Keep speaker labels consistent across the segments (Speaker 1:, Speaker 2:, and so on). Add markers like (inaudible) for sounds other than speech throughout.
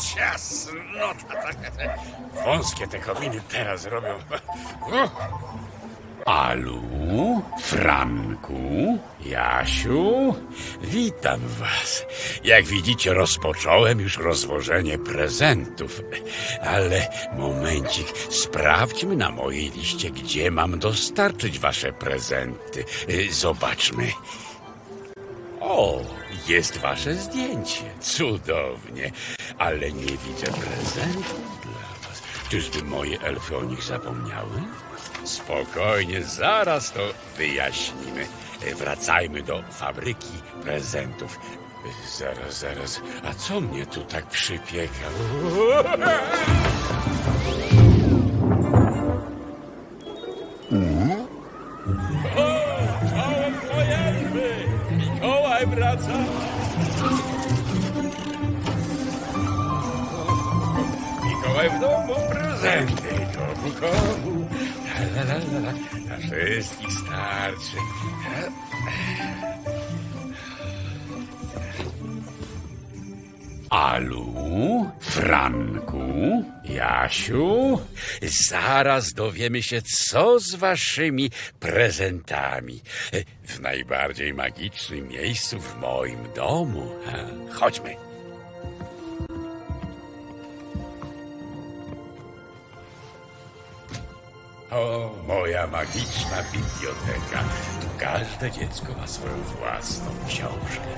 Speaker 1: Ciasnota. Wąskie te kominy teraz robią. Alu, Franku, Jasiu, witam was. Jak widzicie, rozpocząłem już rozwożenie prezentów. Ale momencik, sprawdźmy na mojej liście, gdzie mam dostarczyć wasze prezenty. Zobaczmy. O, jest wasze zdjęcie. Cudownie. Ale nie widzę prezentów dla was. Czyżby moje elfy o nich zapomniały? Spokojnie, zaraz to wyjaśnimy. E, Wracajmy do fabryki prezentów. E, Zaraz, zaraz. A co mnie tu tak przypieka? Czołem Mikołaj wraca! Mikołaj w domu prezenty. Komu, komu? La, la, la, la. Na wszystkich starczy. Alu, Franku, Jasiu, zaraz dowiemy się, co z waszymi prezentami. W najbardziej magicznym miejscu w moim domu. Chodźmy. O, moja magiczna biblioteka. Tu każde dziecko ma swoją własną książkę.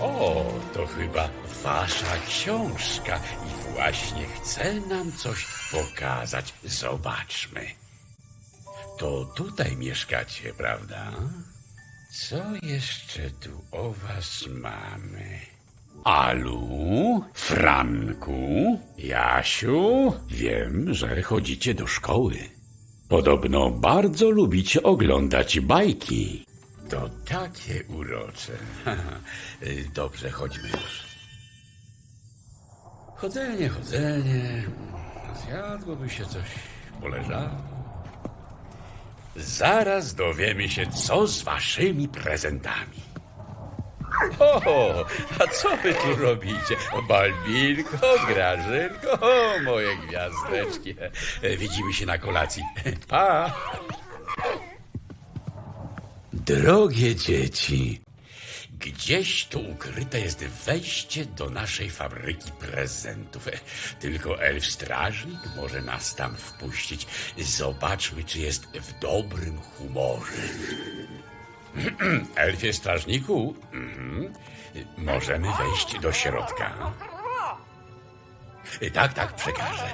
Speaker 1: O, to chyba wasza książka i właśnie chce nam coś pokazać. Zobaczmy. To tutaj mieszkacie, prawda? Co jeszcze tu o was mamy? Alu, Franku, Jasiu, wiem, że chodzicie do szkoły. Podobno bardzo lubicie oglądać bajki. To takie urocze. (laughs) Dobrze, chodźmy już. Chodzenie, chodzenie. Zjadłoby się coś, poleżało. Zaraz dowiemy się, co z waszymi prezentami. O, a co wy tu robicie? Balbinko, Grażynko, o, moje gwiazdeczki. Widzimy się na kolacji. Pa! Drogie dzieci, gdzieś tu ukryte jest wejście do naszej fabryki prezentów. Tylko elf strażnik może nas tam wpuścić. Zobaczmy, czy jest w dobrym humorze. (clears throat) Elfie strażniku, mhm. możemy wejść do środka. Tak, tak, przekażę.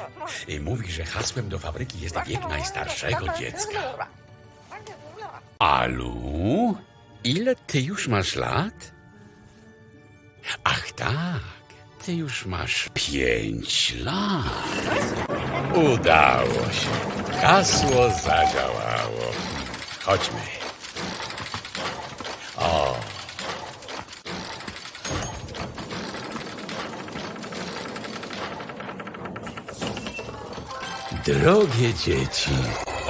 Speaker 1: Mówi, że hasłem do fabryki jest wiek najstarszego dziecka. Alu, ile ty już masz lat? Ach tak, ty już masz pięć lat. Udało się. Hasło zadziałało. Chodźmy. O. Drogie dzieci,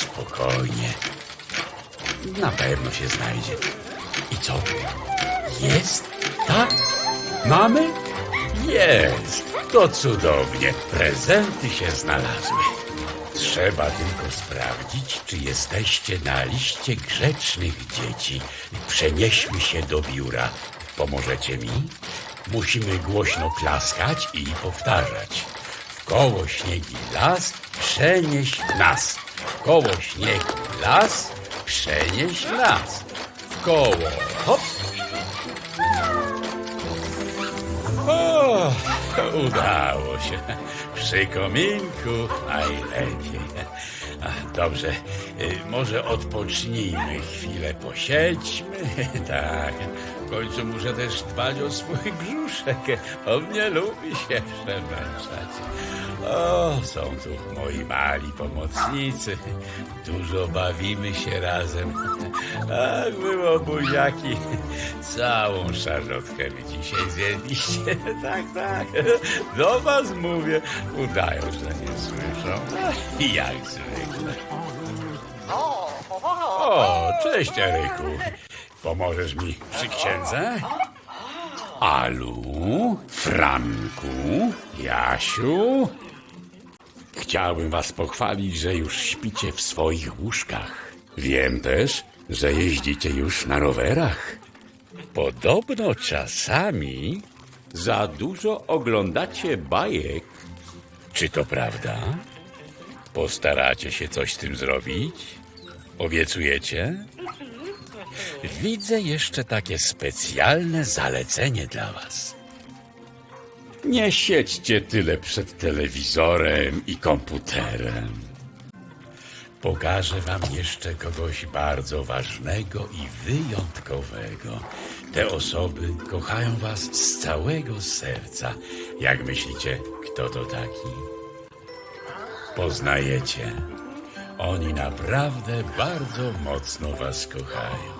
Speaker 1: Spokojnie. Na pewno się znajdzie. I co? Jest? Tak? Mamy? Jest. To cudownie. Prezenty się znalazły. Trzeba tylko sprawdzić, czy jesteście na liście grzecznych dzieci. Przenieśmy się do biura. Pomożecie mi? Musimy głośno klaskać i powtarzać. W koło śniegi las, przenieś nas. Koło śniegi las, przenieś nas. W koło hop. O, udało się. Przy kominku najlepiej. Dobrze, y, może odpocznijmy chwilę, posiedźmy. (laughs) Tak, w końcu muszę też dbać o swój brzuszek. On nie lubi się przemęczać. O, są tu moi mali pomocnicy. Dużo bawimy się razem. Ach, było buziaki. Całą szarlotkę wy dzisiaj zjedliście. (laughs) Tak, tak. Do was mówię. Udają, że nie słyszą. Jak zwykle. O, cześć Eryku. Pomożesz mi przy księdze? Alu, Franku, Jasiu. Chciałbym was pochwalić, że już śpicie w swoich łóżkach. Wiem też, że jeździcie już na rowerach. Podobno czasami za dużo oglądacie bajek. Czy to prawda? Postaracie się coś z tym zrobić? Obiecujecie? Widzę jeszcze takie specjalne zalecenie dla was. Nie siedźcie tyle przed telewizorem i komputerem. Pokażę wam jeszcze kogoś bardzo ważnego i wyjątkowego. Te osoby kochają was z całego serca. Jak myślicie, kto to taki? Poznajecie. Oni naprawdę bardzo mocno was kochają.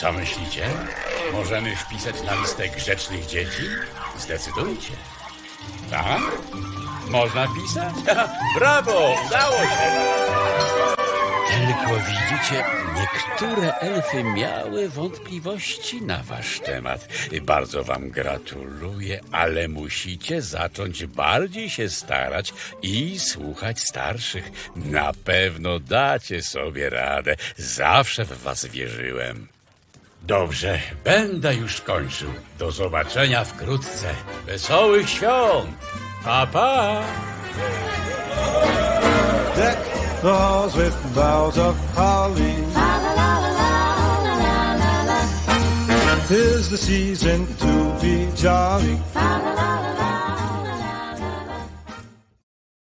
Speaker 1: Co myślicie? Możemy wpisać na listę grzecznych dzieci? Zdecydujcie. Tak? Można pisać? (laughs) Brawo! Udało się! Tylko widzicie, niektóre elfy miały wątpliwości na wasz temat. Bardzo wam gratuluję, ale musicie zacząć bardziej się starać i słuchać starszych. Na pewno dacie sobie radę. Zawsze w was wierzyłem. Dobrze, będę już kończył. Do zobaczenia wkrótce. Wesołych świąt! Pa, pa!
Speaker 2: Deck with boughs of holly. Tis the season to be jolly.